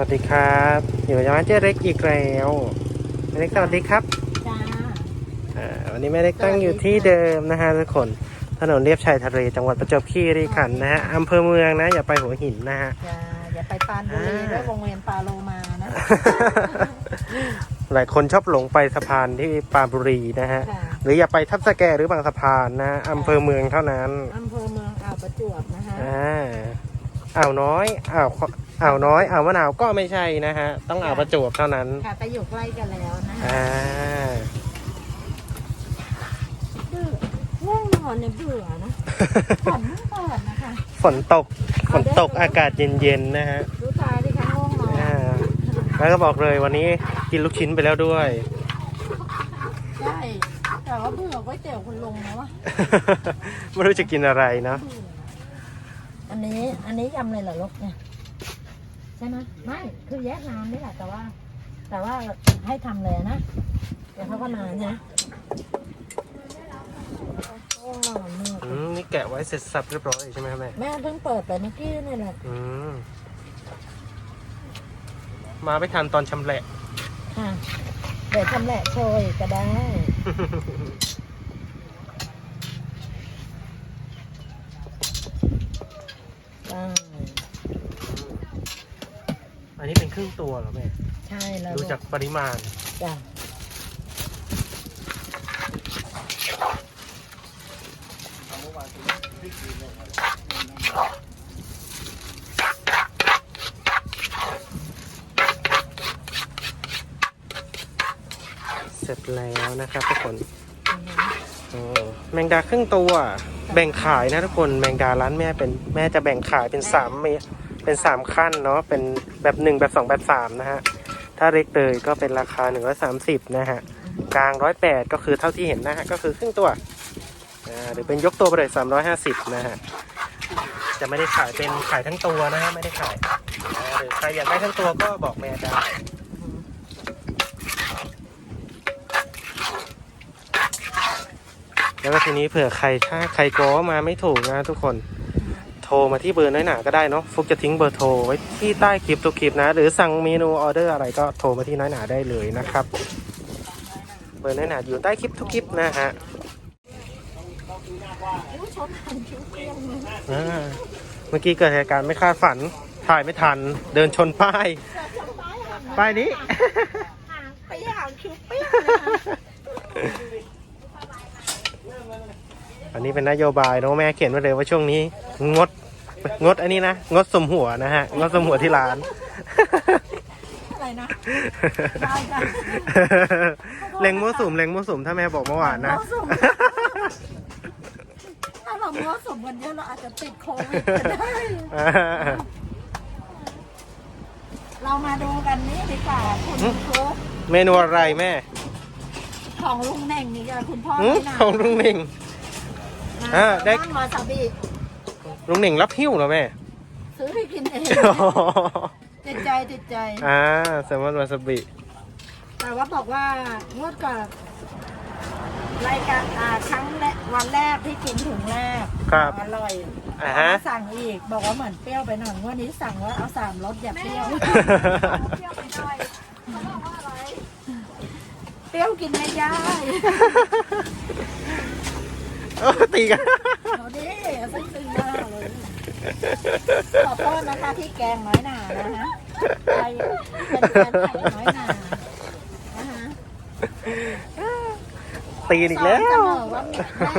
วัสดีครับอยู่กับร้านเจ๊เล็กอีกแล้วแม่เล็กสวัสดีครับจ้าอ่าวันนี้แม่เล็กตั้งอยู่ที่เดิมนะฮะทุกคนถนนเลียบชายทะเลจังหวัดประจวบคีรีขันธ์นะฮะอำเภอเมืองนะ อย่าไปหัวหินนะฮะ จ้าอย่าไปปรานบุรีอ่าด้วยวงเวียนปาโลมานะหลายคนชอบหลงไปสะพานที่ปรานบุรีนะฮะ ค่ะหรืออย่าไปทับสแกหรือบางสะพานนะอำเภอเมืองเท่านั้นอำเภอเมืองอ่าวประจวบนะคะอ่าอ่าวน้อยอ่าว อ่าวน้อยอ่าวมะนาวก็ไม่ใช่นะฮะ ต้องอ่าวประจวบเท่านั้น ค่ะแต่อยู่ใกล้กันแล้วนะคะ อ่า เบื่อง่วงนอนเนี่ยเบื่อนะฝันไม่เปิดนะคะ ฝนตก ฝนตกอากาศเย็นๆนะฮะ รู้ตาดิคะง่วงนอนอ่า แล้วก็บอกเลยวันนี้กินลูกชิ้นไปแล้วด้วย ใช่แต่ว่าเบื่อก๋วยเตี๋ยวคุณลุงนะวะไม่รู้จะกินอะไรเนาะ เบื่ออันนี้อันนี้ยำอะไรเหรอลูกเนี่ย ใช่ไหมไม่คือแยกน้ำนี่แหละแต่ว่า แต่ว่าให้ทำเลยนะเดี๋ยวเขาก็นานนะง่วงนอนมากอืมนี่แกะไว้เสร็จสับเรียบร้อยใช่ไหมครับแม่ แม่เพิ่งเปิดไปเมื่อกี้นี่แหละอืม มาไม่ทันตอนชำแหละ ค่ะเดี๋ยวทำแหละโชยก็ได้ได้ อันนี้เป็นครึ่งตัวเหรอแม่ ใช่แล้วดูจากปริมาณ จ้ะเสร็จแล้วนะครับทุกคนโอ้แมงดาครึ่งตัว แบ่งขายนะทุกคน แมงดาร้านแม่เป็นแม่จะแบ่งขายเป็นสามเม เป็นสามขั้นเนาะเป็นแบบหนึ่งแบบสองแบบสามนะฮะ ถ้าเล็กเลยก็เป็นราคาหนึ่งร้อยสามสิบนะฮะ กลางร้อยแปดก็คือเท่าที่เห็นนะฮะ ก็คือครึ่งตัวหรือเป็นยกตัวไปเลยสามร้อยห้าสิบนะฮะ จะไม่ได้ขายเป็นขายทั้งตัวนะฮะ ไม่ได้ขายหรือใครอยากได้ทั้งตัวก็บอกแม่ได้แล้วก็ทีนี้เผื่อใครถ้าใครโก็มาไม่ถูกนะทุกคน ทรมาที่เบอร์น้อยหนาก็ได้เนาะฟุกจะทิ้งเบอร์โทรไว้ที่ใต้คลิปทุกคลิปนะ หรือสั่งเมนูออเดอร์อะไรก็โทรมาที่น้อยหนาได้เลยนะครับ เบอร์น้อยหนาอยู่ใต้คลิปทุกคลิปนะฮะผู้ชมหันคิ้วเกลี้ยงเลยอ่าเมื่อกี้เกิดเหตุการณ์ไม่คาดฝัน ถ่ายไม่ทัน เดินชนป้าย ป้ายนี้ห่างไปห่างคิ้วเปี้ยงเลยค่ะ อันนี้เป็นนโยบายเนาะแม่เขียนไว้เลยว่าช่วงนี้งด งดอันนี้นะ งดสมหัวนะฮะ งดสมหัวที่ร้าน อะไรนะได้จ้ะเล็งมั่วสุมเล็งมั่วสุมถ้าแม่บอกเมื่อวานนะ มั่วสุม ถ้าเรามั่วสมกันเยอะเราอาจจะติดโควิดก็ได้ เรามาดูกันนี่ดีกว่าคุณหึครูเมนูอะไรแม่ของลุงแหน่งนี่กับคุณพ่อหึไม่นาของลุงหนึ่ง อ่าได้ได้วาซาบิลุงหนึ่งรับหิ้วเหรอแม่ ซื้อไปกินเองติดใจติดใจ อ่าแซลมอนวาซาบิแต่ว่าบอกว่างวดก่อนรายการอ่าครั้งแรกวันแรกที่กินถุงแรกครับ อร่อยอ่าฮะ สั่งอีกบอกว่าเหมือนเปรี้ยวไปหน่อยงวันนี้สั่งว่าเอาสามรสอย่าเปรี้ยวเปรี้ยวไปหน่อยเขาบอกว่าอะไรเปรี้ยวกินไม่ได้ เออตีกัน เอาดิใส่ตึงหน้าเลยขอโทษนะคะที่แกงน้อยหนานะฮะใครเป็นแฟนไข่น้อยหนานะฮะตีกันอีกแล้วสนเสมอว่า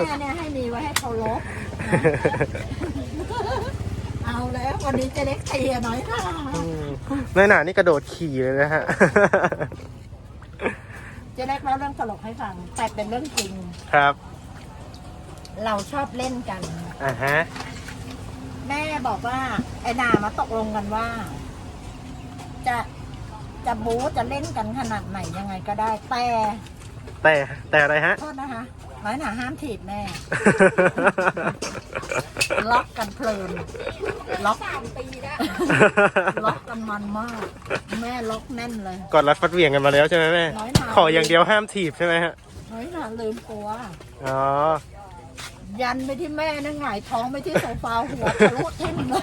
แม่เนี่ยให้มีไว้ให้เคารพนะเอาแล้ววันนี้เจะเล็กเตียน้อยหนาอืมน้อยหนานี่กระโดดขี่เลยนะฮะ เจะเล็กเล่าเรื่องตลกให้ฟังแต่เป็นเรื่องจริง ครับ เราชอบเล่นกัน อ่าฮะ แม่บอกว่า ไอ้นามาตกลงกันว่า จะจะบู๊จะเล่นกันขนาดไหนยังไงก็ได้ แต่แต่แต่อะไรฮะ โทษนะคะน้อยหนาห้ามถีบแม่ ล็อกกันเพลิน ล็อก สามปีแล้วล็อกกันมันมาก แม่ล็อกแน่นเลย กอดรัดฟัดเหวี่ยงกันมาแล้วใช่ไหมแม่ น้อยหนา ขออย่างเดียวห้ามถีบใช่ไหมฮะ น้อยหนาลืมกลัว อ๋อ ยันไปที่แม่นั่งหงายท้องไปที่โซฟาหัวทะลุทิ่มเลย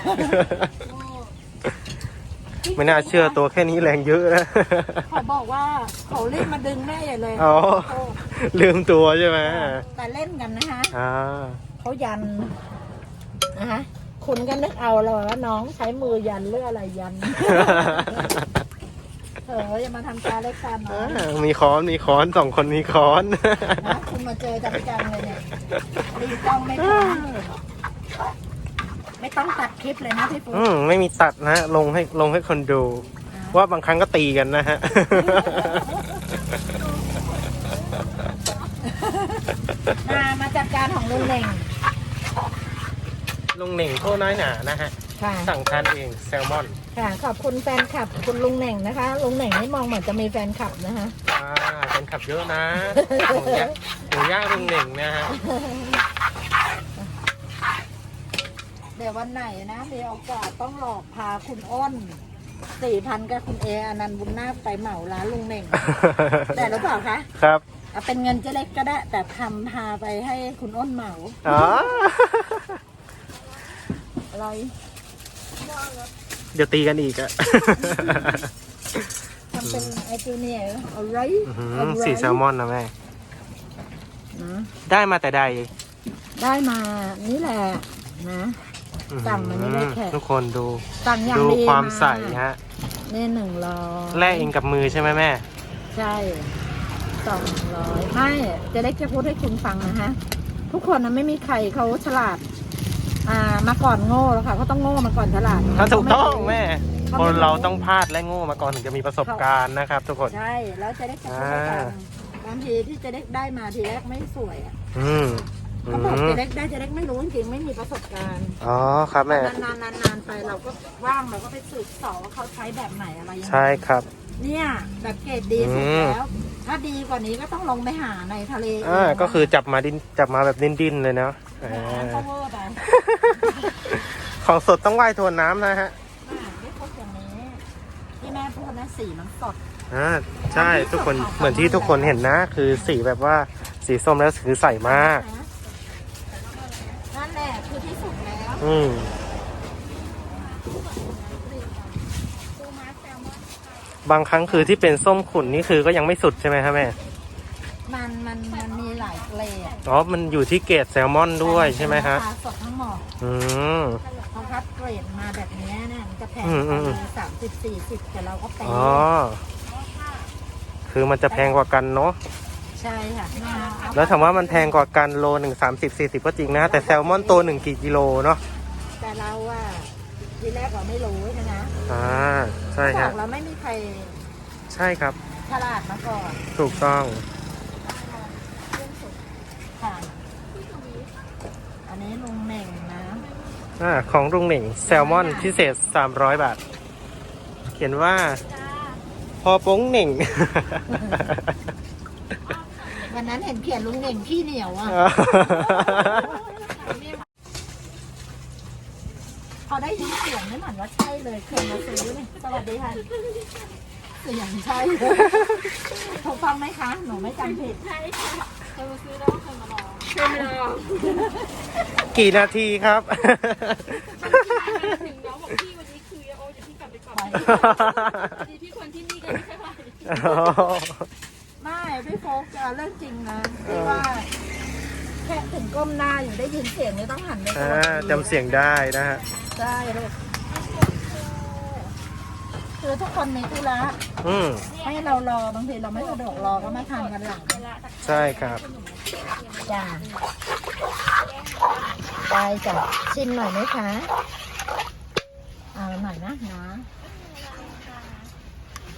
ไม่น่าเชื่อตัวแค่นี้แรงเยอะนะ เขาบอกว่าเขาเล่นมาดึงแม่ใหญ่เลยอ๋อ โอ้ลืมตัวใช่ไหมแต่เล่นกันนะคะอ่า เขายันนะคะคุณก็นึกเอาเลยว่าน้องใช้มือยันหรืออะไรยัน เอออย่ามาทำตาเล็กตาน้อยอ่ามีค้อนมีค้อนสองคนมีค้อนนะคุณมาเจอจังๆเลยเนี่ยดีต้องไม่ต้องไม่ต้องตัดคลิปเลยนะพี่ปุ๊อืมไม่มีตัดนะลงให้ลงให้คนดู ว่าบางครั้งก็ตีกันนะฮะ มามาจัดการของลุงเน่งลุงเหน่งโทษน้อยหนานะฮะ ค่ะสั่งทานเองแซลมอนค่ะ ขอบคุณแฟนคลับคุณลุงเหน่งนะคะ ลุงเหน่งนี่มองเหมือนจะมีแฟนคลับนะคะ อ่าเป็นขับเยอะนะหมูย่างหมูย่างลุงเหน่งนะฮะเดี๋ยววันไหนนะมีโอกาสต้องหลอกพาคุณอ้นสี่พันกับคุณเออนันต์บุญนาคไปเหมาร้านลุงเหน่ง แต่หรือเปล่าคะครับเอาเป็นเงินเจะเล็กก็ได้ แต่ทำพาไปให้คุณอ้นเหมาอ๋อ อะไร เดี๋ยวตีกันอีกอะ ทำเป็นไอจูเนียร์อะไรอื้อหืออะไรสีแซลมอนนะแม่ นะได้มาแต่ใดได้มานี่แหละนะ อื้อหือสั่งมานี่ได้แค่ ทุกคนดู สั่งอย่างดูดีความใสฮะนี่หนึ่งร้อยแล่เองกับมือใช่ไหมแม่ ใช่สองร้อยไม่เจะเล็กจะพูดให้คุณฟังนะฮะ ทุกคนนะไม่มีใครเขาฉลาด อ่ามาก่อนโง่แล้วค่ะเขาต้องโง่มาก่อนฉลาดถ้าถูกต้องแม่เขาคไม่นเราต้องพลาดและโง่มาก่อนถึงจะมีประสบการณ์นะครับ ทุกคนใช่แล้วเจะเล็กจะพูดให้ฟังอ่าบางทีที่เจะเล็กได้มาทีแรกไม่สวยอะอืมอืเขาบอกมเจะเล็กได้เจะเล็กไม่รู้จริงๆไม่มีประสบการณ์ อ๋อครับแม่ นานๆนานๆไปเราก็ว่างเราก็ไปสืบสอบว่าเขาใช้แบบไหนอะไรยังไงใช่ครับ เนี่ยแบบเกรดดีสุดอืมแล้ว ถ้าดีกว่านี้ก็ต้องลงไปหาในทะเลอ่าก็คือจับมาดินจับมาแบบดิ้นๆเลยเนาะแหมอ่าก็เวอร์ไปของสดต้องว่ายทวนน้ำนะฮะอ่าไม่พบอย่างนี้ ที่แม่พูดนะสีมันสด อ่าใช่ทุกคนเหมือนที่ทุกคนเห็นนะ คือสีแบบว่าสีส้มแล้วคือใสมากนะนั่นแหละคือที่สุดแล้ว อืม ปูม้าแซลมอน บางครั้งคือที่เป็นส้มขุ่นนี่คือก็ยังไม่สุดใช่ไหมครับแม่ มันมันมันมีหลายเกรดอ๋อ มันอยู่ที่เกรดแซลมอนด้วยใช่ไหมฮะราคาสดทั้งหมดอืมเขาคัดเกรดมาแบบเนี้ยเนี่ยมันจะแพงอืมอืมอืมสามสิบสี่สิบแต่เราก็เปอ๋อ คือมันจะแพงกว่ากันเนาะใช่ค่ะเนี่ยเอแล้วถามว่ามันแพงกว่ากันโลหนึ่งสามสิบสี่สิบก็จริงนะ แต่แซลมอนตัวหนึ่งกี่กิโลเนาะแต่เราว่า ทีแรกเราไม่รู้ใช่ไหมอ่าใช่บฮะอกเราไม่มีใครใช่ครับ ฉลาดมาก่อนถูกต้องค่ะอันนี้ลุงเหน่งนะอ่าของลุงเหน่งแซลมอนพิเศษสามร้อยบาท เขียนว่า พอโป้งเหน่งวันนั้นเห็นเขียนลุงเหน่งขี้เหนียวอะพอได้ยินเสียงนี่เหมือนว่าใช่ เลยเคยมาซื้อนี่สวัสดีค่ะเสียงใช่เลยถูกฟังไหมคะ หนูไม่จำผิดใช่ค่ะเคยมาซื้อแล้วเคยมาลองเคยมาลองกี่นาทีครับถึงน้องบอกพี่วันนี้คือโอ้จะพี่กลับไปก่อนไปดีพี่คนที่นี่กันไม่ใช่ไหมไม่พี่โฟกจะเรื่องจริงนะที่ว่าแค่ถึงก้มหน้าอยู่ได้ยินเสียงนี่ต้องหันไปอ่าสวัสดีจำเสียงได้นะฮะใช่ลูก คือทุกคนมีธุระอืมให้เรารอบางทีเราไม่สะดวกรอก็มาทำกันหลังใช่ครับ จ้าได้จ้ะชิมหน่อยไหมคะเอาหน่อยนะนะ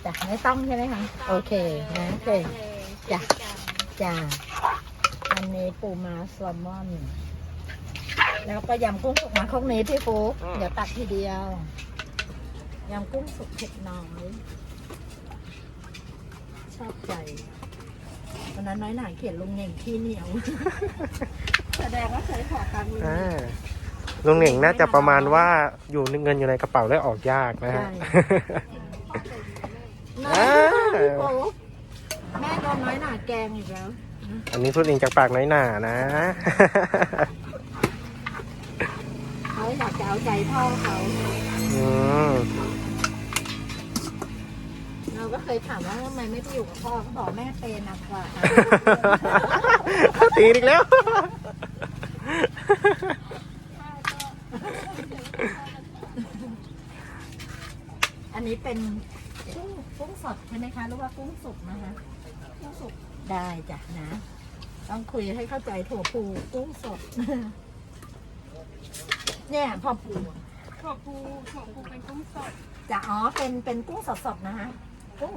จ้ะไม่ต้องใช่ไหมคะโอเคนะโอเคจ้ะจ้าอันนี้ปูม้าแซลมอนแล้วก็ยำกุ้งสุกมาครกนี้พี่ฟุกอืมเดี๋ยวตักทีเดียว ยำกุ้งสุกเผ็ดน้อย ชอบใจวันนั้นน้อยหน่าเขียนลุงเหน่งขี้เหนียว แสดงว่าเคยขอตังค์ลุงอ่าลุงเหน่งน่าจะประมาณว่าอยู่เงินอยู่ในกระเป๋าแล้วออกยากนะฮะนะอ่าพี่ฟุกแม่โดนน้อยหน่าแกงอีกแล้ว อันนี้พูดเองจากปากน้อยหนานะ เขาอยากจะเอาใจพ่อเขา อืมก็เคยถามว่าทำไมไม่ไปอยู่กับพ่อเขาบอกแม่เปย์หนักกว่า ตีอีกแล้ว อันนี้เป็นกุ้งกุ้งสดใช่ไหมคะหรือว่ากุ้งสุกนะคะกุ้งสุกได้จ้ะนะ ต้องคุยให้เข้าใจถั่วปูกุ้งสด เนี่ยพอปู ถั่วพูถั่วพูเป็นกุ้งสด จะอ๋อเป็นเป็นกุ้งสดๆนะคะกุ้ง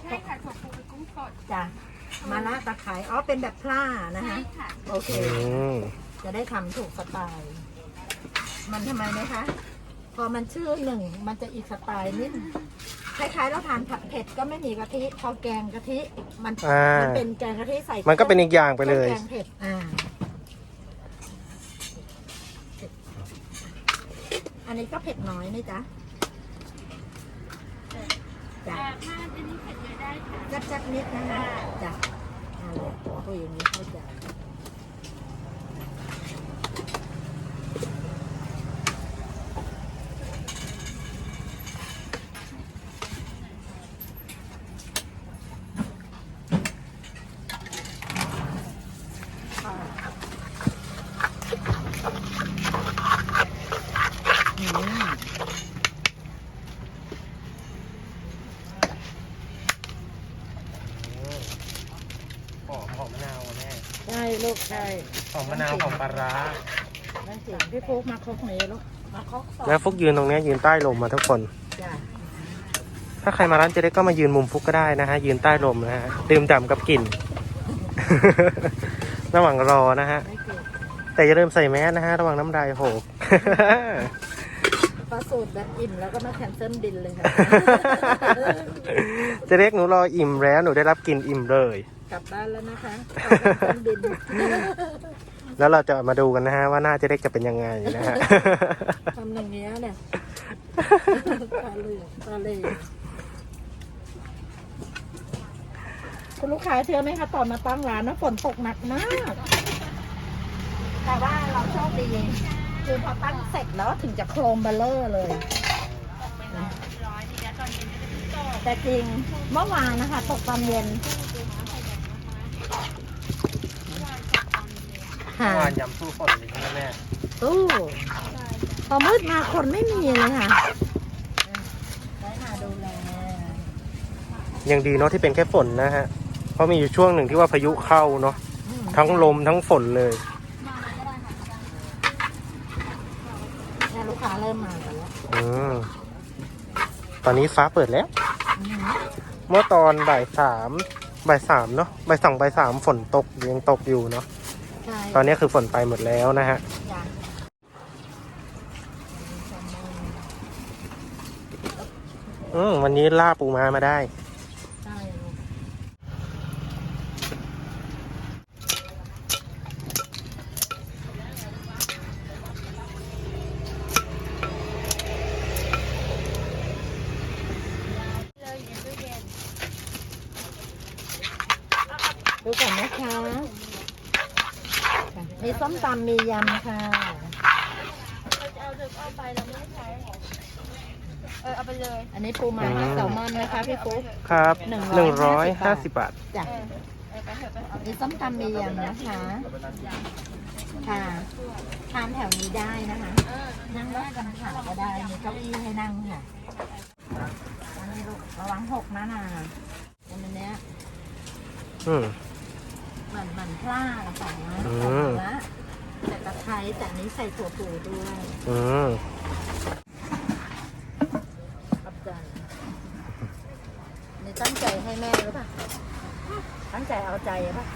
ใช่ค่ะถั่วพูเป็นกุ้งสดจ้ะมาละตะไคร้อ๋อเป็นแบบพล่านะใช่คะค่ะ โอเค อืมจะได้ทำถูกสไตล์ มันทำไมไหมคะ พอมันชื่อหนึ่ง มันจะอีกสไตล์นิดคล้ายๆเราทานผัดเผ็ดก็ไม่มีกะทิ พอแกงกะทิ มันอ่า มันเป็นแกงกะทิใส่มันก็เป็นอีกอย่างไปเลย แกงเผ็ดอ่า นนี้ก็เผ็ดน้อยไหมจ๊ะจ้ะแต่ถ้าอันนี้เผ็ดเยอะได้ค่ะจัดจัดๆนิดนะคะจ้ะเอาเลยคุยอย่างนี้เข้าใจ อืม หอมหอมมะนาวแม่ ใช่ลู กใช่หอมมะนาวหอมปลาร้านั่นสิพี่ฟุกมาครกนี้ลูกมาครกสองแล้วฟุกยืนตรงเนี้ยยืนใต้ลมมาทุกคน จ้ะถ้าใครมาร้านเจเล็กก็มายืนมุมฟุกก็ได้นะฮะยืนใต้ลมนะฮะดื่มด่ำกับกลิ่น ระหว่างรอนะฮะ ไม่เกี่ยวแต่อย่าลืมใส่แมสนะฮะระวังน้ำลายหก พอสูตรแบบอิ่มแล้วก็มาแคนเซิลบินเลยค่ะ เจเล็กหนูรออิ่มแล้วหนูได้รับกลิ่นอิ่มเลย กลับบ้านแล้วนะคะขอแคนเซิลบินแล้วเราจะมาดูกันนะฮะว่าหน้าเจเล็กจะเป็นยังไงนะฮะ ทำอย่างเงี้ยเนี่ยตาเหลือกตาเหลยคุณลูกค้าเชื่อไหมคะตอนมาตั้งร้านนะฝนตกหนักมาก แต่ว่าเราโชคดีคือพอตั้งเสร็จแล้วถึงจะโครมเบลเลอร์เลยร้อยทีนี้ตอนนี้ไม่ได้ตกแต่จริงเมื่อวานนะคะ ตกตอนเย็น ค่ะ วานยำสู้ฝนเลยใช่ไหมแม่ตู้พอมืดมาคนไม่มีเลยค่ะได้ค่ะดูแลยังดีเนาะที่เป็นแค่ฝนนะฮะ เพราะมีอยู่ช่วงหนึ่งที่ว่าพายุเข้าเนาะอืมทั้งลมทั้งฝนเลย เนี่ยลูกค้าเริ่มมากันแล้วอืมตอนนี้ฟ้าเปิดแล้วอืมเมื่อตอนบ่ายสาม บ่ายสามเนาะบ่ายสองบ่ายสามฝนตกยังตกอยู่เนาะใช่ตอนนี้คือฝนไปหมดแล้วนะฮะจ้ะอืมวันนี้ล่าปูมามาได้ ใช่ลูกดูก่อนนะคะมี ส้มตำมียำค่ะเอาดึกเอาไปเราไม่ได้ใช้เออเอาไปเลยอันนี้ปูม้าแซลมอนนะคะพี่ฟุ๊ก ครับหนึ่งร้อยห้าสิบบาท จ้ะเออเออไปเถอะไปเอามีส้มตำมียำนะคะ ค่ะ ทานแถวนี้ได้นะคะ นั่งรถกันขาก็ได้ มีเก้าอี้ให้นั่งค่ะอันนี้ลูกระวังหกนะนาอันนี้อืม หมือนเหมือนพลาดสองนะอืใส่มละใส่ตะไคร้แต่อันนี้ใส่ถั่วปูด้วยอืมขอบใจนี่ตั้งใจให้แม่หรือเปล่าตั้งใจเอาใจหรือเปล่า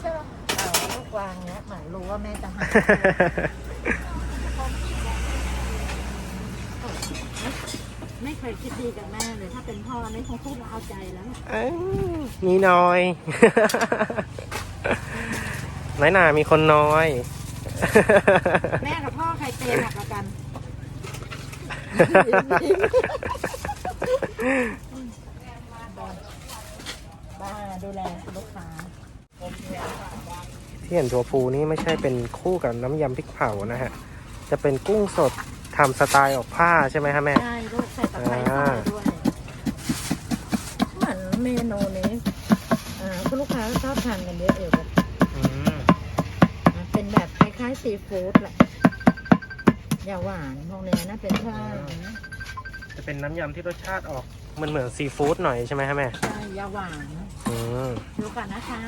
ใช่ไหมเอาลูกวางเนี้ยเหมือนรู้ว่าแม่จะหา ไม่ เคยคิดดีกับแม่เลยถ้าเป็นพ่อนี่คงพูดว่าเอาใจแล้วเอ้ยมีน้อย น้อยหนามีคนน้อย แม่กับพ่อใครเตะหนักกว่ากัน บ้าดูแลลูกค้าที่เห็นถั่วพูนี่ไม่ใช่เป็นคู่กับน้ำยำพริกเผานะฮะ จะเป็นกุ้งสดทำสไตล์ออกผ้าใช่ไหมฮะแม่ ใช่ลูก ใส่ตะไคร้เข้าไปด้วยเมนูนี้อ่าคุณลูกค้าชอบทานกันเยอะเอวอืมเป็นแบบคล้ายๆซีฟู้ดแหละอย่าหวานพวกเนี้ยนะเป็นข้าวจะเป็นน้ำยำที่รสชาติออกมันเหมือนซีฟู้ดหน่อยใช่ไหมครับแม่ใช่อย่าหวานอืมดูก่อนนะคะ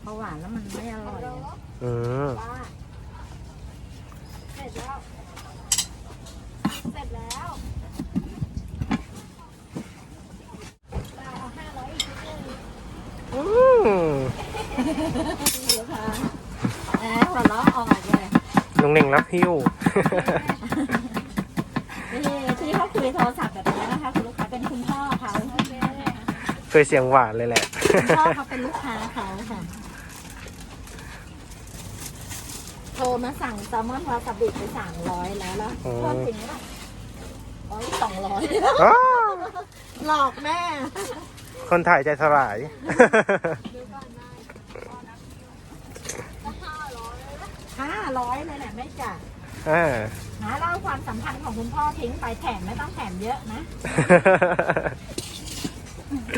เพราะหวานแล้วมันไม่อร่อยอะอืม เสร็จแล้ว เสร็จแล้วเอาห้าร้อยอีกนิดนึง อืมลูกค้าแอบหัวเราะออกเลยลุงเน่งรับหิ้ว นี่ที่เขาคุยโทรศัพท์แบบนี้นะคะคุณลูกค้าเป็นคุณพ่อเขาเคยเสียงหวานเลยแหละ คุณพ่อเขาเป็นลูกค้าเขาค่ะ โทรมาสั่งแซลมอนวาซาบิไปสามร้อยแล้วแล้วอืมโทษจริงหรือเปล่าอ๋อสองร้อย อ้าวหลอกแม่ คนถ่ายใจสลาย ห้าร้อยเลยแหละไม่จ่ายอ่าหาเล่าความสัมพันธ์ของคุณพ่อทิ้งไปแถมไม่ต้องแถมเยอะนะ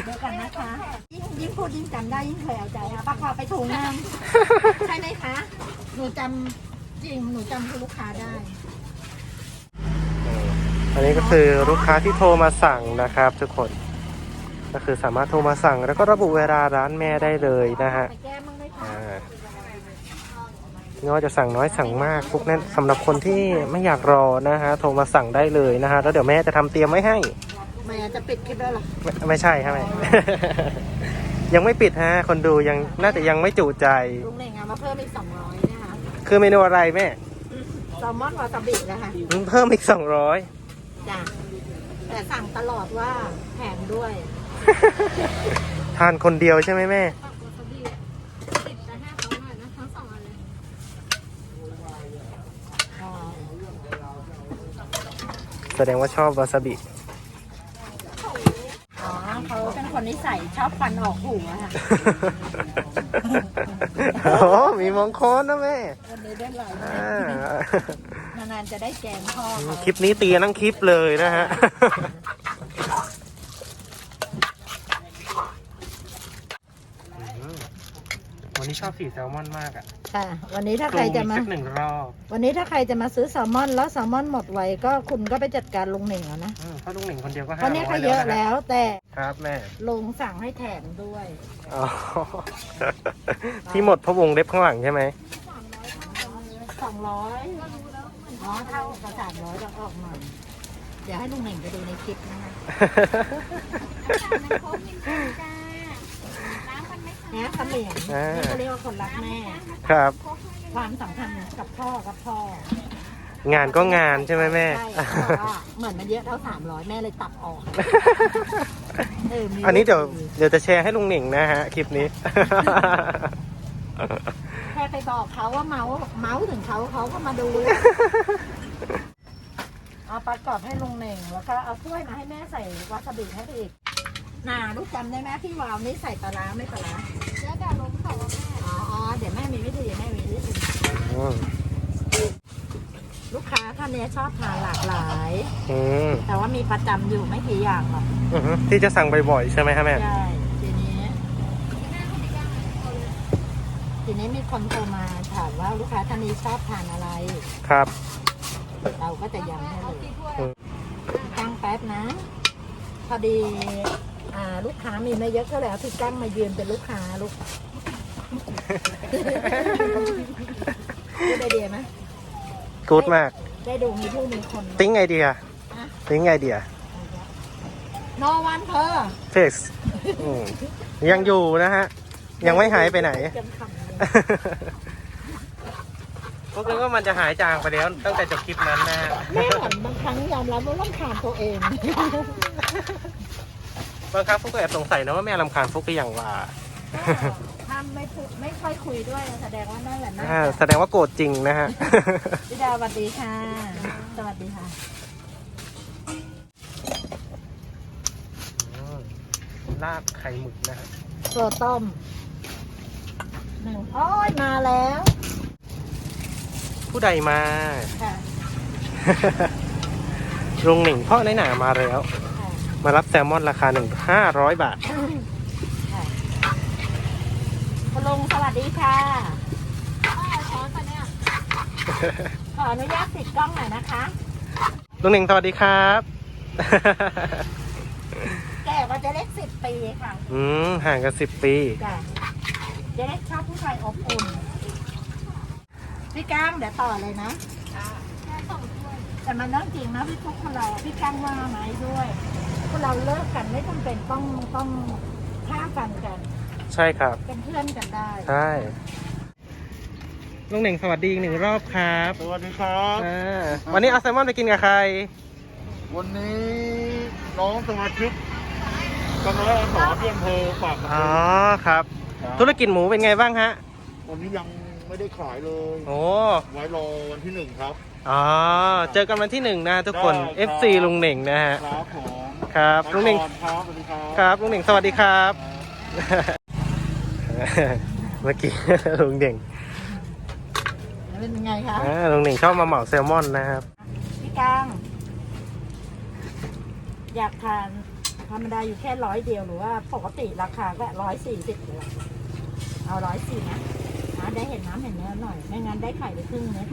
เดี๋ยวกันนะคะ ยิ่งยิ่งพูดยิ่งจำได้ยิ่งเคยเอาใจค่ะป้าขอไปถุงนึงใช่ไหมคะ หนูจำจริงหนูจำคุณลูกค้าได้ อันนี้ก็คือลูกค้าที่โทรมาสั่งนะครับทุกคน ก็คือสามารถโทรมาสั่ง แล้วก็ระบุเวลาร้านแม่ได้เลยนะฮะไปแก้มั้งไหมคะอ่าไม่ว่าจะสั่งน้อยสั่งมากพวกนั้นสำหรับคนที่ไม่อยากรอนะฮะโทรมาสั่งได้เลยนะฮะแล้วเดี๋ยวแม่จะทำเตรียมไว้ให้แม่จะปิดคลิปแล้วเหรอไม่ไม่ใช่ครับแม่ยังไม่ปิดฮะ คนดูยังน่าจะยังไม่จุใจลุงเน่งเอามาเพิ่มอีกสองร้อยนะคะคือเมนูอะไรแม่แซลมอนวาซาบินะคะอืมเพิ่มอีกสองร้อยจ้ะแต่สั่งตลอดว่าแถมด้วย ทานคนเดียวใช่ไหมแม่ปักวาซาบิติดไปให้เขาหน่อยนะทั้งสองอันเลยอ๋อแสดงว่าชอบวาซาบิ อ๋อเขาเป็นคนนิสัยชอบฟันออกหูอะค่ะโอ้มีมงคลนะแม่วันนี้ได้หลายอ่านานๆจะได้แกงพ่อเขาคลิปนี้ตีกันทั้งคลิปเลยนะฮะ วันนี้ชอบสีแซลมอนมากอะค่ะ วันนี้ถ้าใครจะมา สักหนึ่งรอบวันนี้ถ้าใครจะมาซื้อแซลมอน แล้วแซลมอนหมดไวก็คุณก็ไปจัดการลุงเหน่งเอานะอืมเพราะลุงหนึ่งคนเดียวก็เพห้าราะเนี้ยร้อเขายเยอะแล้วนะแล้วแต่ครับแม่ลุงสั่งให้แถมด้วยอ๋อ ที่หมดเพราะวงเล็บข้างหลังใช่ไหมสองร้อยอ๋อเท่ากับสามร้อยเราออกหน่อยเดี๋ยวให้ลุงเหน่งไปดูในคลิปนะคะน้ำโค้กนิดนึงจ้าน้ำมั นไม่แนะเขมิ้นอ่า นี่เขาเรียกว่าคนรักแม่ ครับ ความสัมพันธ์กับพ่อกับพ่องานก็งานใช่ไหมแม่ ใช่แต่ว่า เหมือนมันเยอะเท่าสามร้อยแม่เลยตัดออกเมีอันนี้เดี๋ยวเดี๋ยวจะแชร์ให้ลุงหนิงนะฮะ คลิปนี้ แค่ไปบอกเขาว่าเมาส์เมาส์ถึงเขาเขาก็มาดูเอาปลากรอบให้ลุงเหน่งแล้วก็เอาถ้วยมาให้แม่ใส่วาซาบิให้อีก น่าลูกจำได้ไหมพี่วาวนี่ใส่ปลาร้าไม่ปลาร้าแล้วแต่ลมเขาว่าแม่อ๋ออ๋อเดี๋ยวแม่มีวิธีแม่มีวิธีอืมลูกค้าท่านเนี้ยชอบทานหลากหลาย อืมแต่ว่ามีประจำอยู่ไม่กี่อย่างหรอกอือฮึที่จะสั่งบ่อยๆใช่ไหมครับแม่ ใช่ทีนี้ทีนี้มีคนโทรมาถามว่าลูกค้าท่านนี้ชอบทานอะไร ครับ เราก็จะย้ำให้เลยกี่ถ้วยอืมตั้งแป๊บนะ พอดี อ่าลูกค้ามีไม่เยอะก็เลยเอาพี่กั้งมายืนเป็นลูกค้าลูก ได้ไอเดียไหมกู๊ดมาก ได้ดูมีผู้มีคนติ้งไอเดียติ้งไอเดียโนวันเธอเฟกยังอยู่นะฮะ ยังไม่หายไปไหน จำคำเลยพวกนึกว่ามันจะหายจางไปแล้วตั้งแต่จบคลิปนั้นนะฮะ แม่เหมือนบางครั้งยอมรับว่าต้องทานตัวเอง บางครั้งฟุกก็แอบสงสัยนะว่าแม่ลำคาญฟุกก็อย่างว่าถ้าไม่พูดไม่ค่อยคุยด้วยแสดงว่านั่นแหละน่าอ่าจะแสดงว่าโกรธจริงนะฮะ พี่ดาสวัสดีค่ะ สวัสดีค่ะ ลาดไข่หมึกนะฮะตัวต้มหนึ่งโอ้ยมาแล้วผู้ใดมา ค่ะลุงหนิงพ่อในหนามาแล้วค่ะ มารับแซลมอนราคาหนึ่งห้าร้อยบาทคุณลุงสวัสดีค่ะช้อนปะเนี่ย ขออนุญาตติดกล้องหน่อยนะคะ ลุงหนึ่งสวัสดีครับ แก่กว่าเจะเล็กสิบปีค่ะ อืมห่างกันสิบปีจ้ะเจะเล็กชอบผู้ชายอบอุ่น พี่ก้างเดี๋ยวต่อเลยนะแค่สองถ้วยแต่มันเรื่องจริงนะพี่ทุกคนเราพี่ก้างว่าไหมด้วยคน เราเลิกกันไม่จำเป็นต้องต้องฆ่ากันกัน ใช่ครับ เป็นเพื่อนกันได้ใช่ลุงหนึ่งสวัสดีอีกหนึ่งรอบครับสวัสดีครับ อ่าวันนี้เอาแซลมอนไปกินกับใคร วันนี้น้องสมาชิกกำลังสอนที่อำเภอปากน้ำอ๋อโพครับครับ ธุรกิจหมูเป็นไงบ้างฮะ วันนี้ยังไม่ได้ขายเลย โอ้ ไว้รอวันที่หนึ่งครับ อ๋อ เจอกันวันที่หนึ่งนะทุกคน ได้ครับ FC ลุงหนึ่งนะฮะ ครับผม ครับลุงหนึ่งไปก่อครับสวัสดีครับครับลุงหนึ่งสวัสดีครับ เมื่อกี้ลุงเด่งเป็นยังไงคะอ่าลุงหนึ่งชอบมาเหมาแซลมอนนะครับ พี่ก้างอยากทานธรรมดาอยู่แค่ร้อยเดียวหรือว่าปกติราคาก็ร้อยสี่สิบเลยเอาร้อยสี่นะนะได้เห็นน้ำเห็นเนื้อหน่อยไม่งั้นได้ไข่ไปครึ่งเม็ด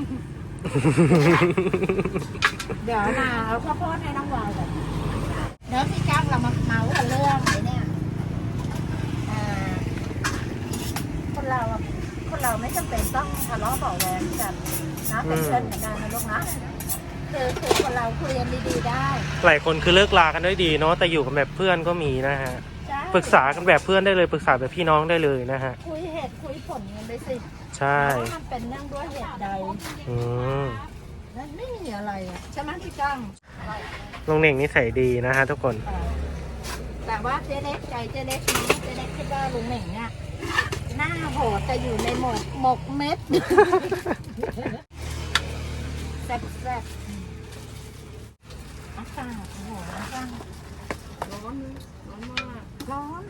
เดี๋ยวมาเอาข้าวโพดให้น้องวาวก่อน เนื้อพี่ก้างเรามาเมาส์กันเรื่องไหนเนี่ยอ่าคนเราอะคนเราไม่จำเป็นต้องทะเลาะเบาะแวงกันนะเป็นเพื่อนกันได้นะลูกนะคือคือคนเราคุยกันดีๆได้หลายคนคือเลิกลากันด้วยดีเนาะแต่อยู่กันแบบเพื่อนก็มีนะฮะใช่ปรึกษากันแบบเพื่อนได้เลยปรึกษาแบบพี่น้องได้เลยนะฮะคุยเหตุคุยผลกันไปสิใช่ว่ามันเป็นเนื่องด้วยเหตุใด อืม นั่นไม่มีอะไรอะใช่ไหมพี่ก้างลุงเน่งนิสัยดีนะฮะทุกคน เออแต่ว่าเจ๊เล็กใจเจ๊เล็กนี้เจ๊เล็กคิดว่าลุงเหน่งเนี่ยหน้าโหดแต่อยู่ในหมกหมกเม็ดแซ่บแซ่บอากาศโอ้โหอากาศร้อนร้อนมากร้อน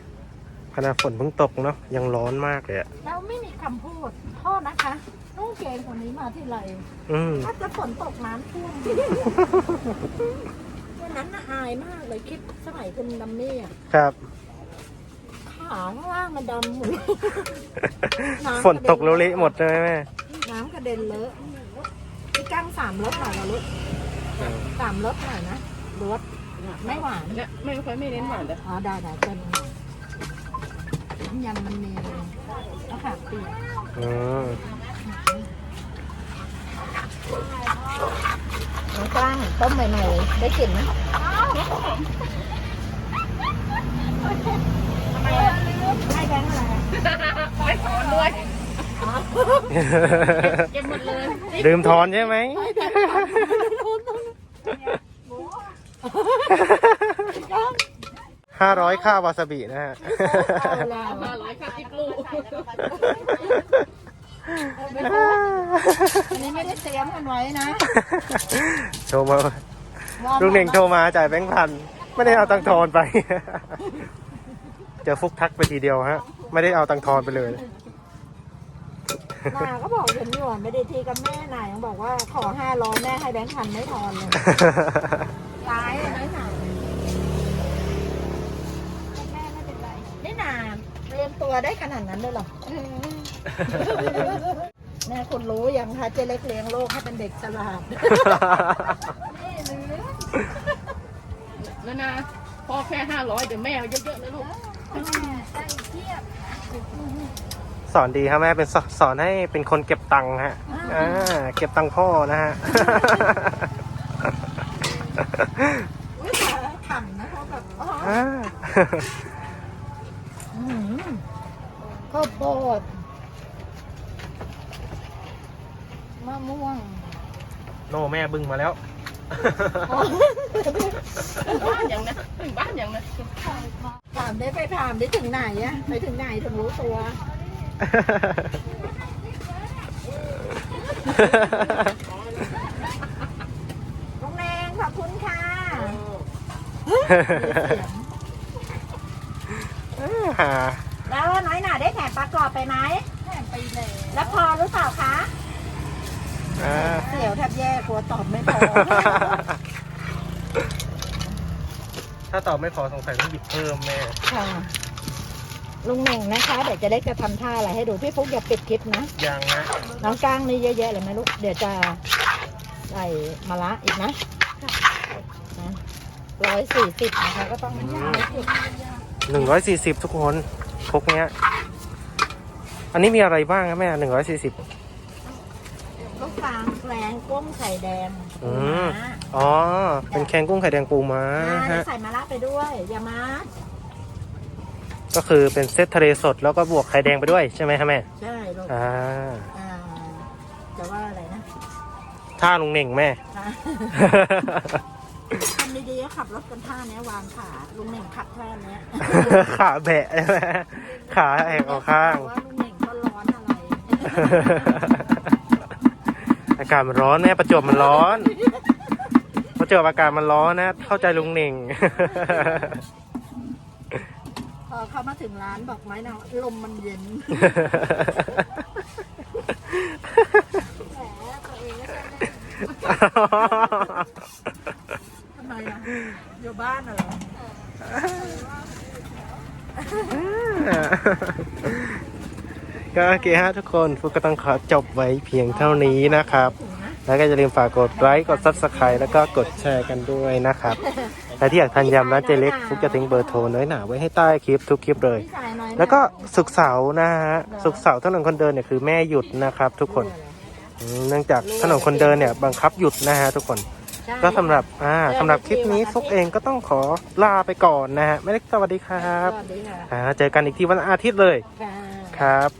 ขณะฝนเพิ่งตกเนาะยังร้อนมากเลยอะแล้วไม่มีคำพูดโทษนะคะ นุ่งเกงคนนี้มาที่ไรอืมถ้าจะฝนตกน้ำท่วมวันนั้นน่ะอายมากเลยคิดสมัยคุณดัมมี่อะครับ ขาข้างล่างมันดำหมดน้ำฝนตกแล้วเละหมดเลยแม่น้ำกระเด็นเลอะพี่กั้งสามรสหน่อยนะลูกสามรสหน่อยนะรสไม่หวาน เนี่ยไม่ค่อยไม่เน้นหวานเลยอ๋อได้ได้เพิ่มหน่อยน้ำยำมันมีมะขามเปียกอืม น้องกล้างต้มใหม่ๆได้กลิ่นไหมทำไมอะให้แบงค์อะไรอะไม่ถอนด้วยเก็บหมดเลยดื่มทอนใช่ไหมให้แบงค์พันก้างห้าร้อยค่าวาซาบินะฮะเอาแล้วมาร้อยค่ะติ๊กลูก อันนี้ไม่ได้เตรียมกันไว้นะโทรมาวอร์มลุงเน่งโทรมาจ่ายแบงค์พันไม่ได้เอาตังค์ทอนไป เจอฟุกทักไปทีเดียวฮะ ไม่ได้เอาตังค์ทอนไปเลยนาก็บอกฉันอยู่อะไม่ได้ทีกับแม่นายยังบอกว่าขอห้าร้อยแม่ให้แบงค์พันไม่ทอนเลยตายเลยน้อยหนาแม่ไม่เป็นไรนี่นาเตรียมตัวได้ขนาดนั้นเลยเหรอแม่คุณรู้ยังคะเจเล็กเลี้ยงโลกให้เป็นเด็กฉลาดแล้วนะพอแค่ห้าร้อยเดี๋ยวแม่เอาเยอะๆนะลูกสอนดีครับแม่เป็นสสอนให้เป็นคนเก็บตังค์ฮะอ่าเก็บตังค์พ่อนะฮะอุ๊ยแต่ขำนะเขาแบบอ๋ออ่าอื้อหือ ข้าวโพดมะม่วงโน่แม่บึ้งมาแล้ว บ้านอย่างนะถึงบ้านอย่างนะถามได้ไปถามได้ถึงไหนอะไปถึงไหนถึงรู้ตัวลุงแดงขอบคุณค่ะแล้วน้อยห น่าได้แถมประกอบไปไหมแม่ไปเลยแล้วพอหรือเปล่าคะอ่าเสียวแทบแย่กลัวตอบไม่พอถ้าตอบไม่พอสงสัยต้องหยิบเพิ่มแม่ค่ะลุงเหน่งนะคะเดี๋ยวจะได้จะทำท่าอะไรให้ดูพี่ฟุกอย่าปิดคลิปนะ ยังนะน้องก้างนี่เยอะแยะเลยไหมลูกเดี๋ยวจะใส่มะระอีกนะร้อยสี่สิบนะคะก็ต้องร้อยสิบหนึ่งร้อยสี่สิบทุกคน ครกเนี้ย อันนี้มีอะไรบ้างครับแม่หนึ่งร้อยสี่สิบก็ฟางแกลงก้มไข่แดงอืมอ๋อเป็นแคนกุ้งไข่แดงปูม้าอ่าฮะใส่มะระไปด้วยอย่ามาก็คือเป็นเซตทะเลสดแล้วก็บวกไข่แดงไปด้วยใช่ไหมครับแม่ ใช่ลูกอ่าอ่าจะว่าอะไรนะท่าลุงเหน่งแม่อ่า ทำดีๆก็ขับรถกันท่าเนี้ยวางขาลุงเหน่งขับท่าเนี้ยขาแบะใช่ไหมขาแอกออกข้าง ว่าลุงเหน่งก็ร้อนอะไรอากาศมันร้อนแม่ประจวบมันร้อน ประจวบอากาศมันร้อนนะ เข้าใจลุงเหน่ง พอเข้ามาถึงร้านบอกไหมนะลมมันเย็นแหมตัวเองก็ใช่แน่ทำไมอะอยู่ บ้านเหรอก็โอเคฮะทุกคนฟุกก็ต้องขอจบไว้เพียงเท่านี้นะครับ แล้วก็อย่าลืมฝากกดไลค์กดซับสไครต์แล้วก็กดแชร์กันด้วยนะครับและที่อยากทานยำร้านเจเล็กฟุกจะทิ้งเบอร์โทรน้อยหนาไว้ให้ใต้คลิปทุกคลิปเลย แล้วก็สุกเสาร์นะฮะสุกเสาร์ถนนคนเดินเนี่ยคือแม่หยุดนะครับ ทุกคน เนื่องจากถนนคนเดินเนี่ยบังคับหยุดนะฮะทุกคน ก็สำหรับอ่าสำหรับคลิปนี้ฟุกเองก็ต้องขอลาไปก่อนนะฮะไม่เล็กสวัสดีครับสวัสดีค่ะอ่าเจอกันอีกทีวันอาทิตย์เลยค่ะครับ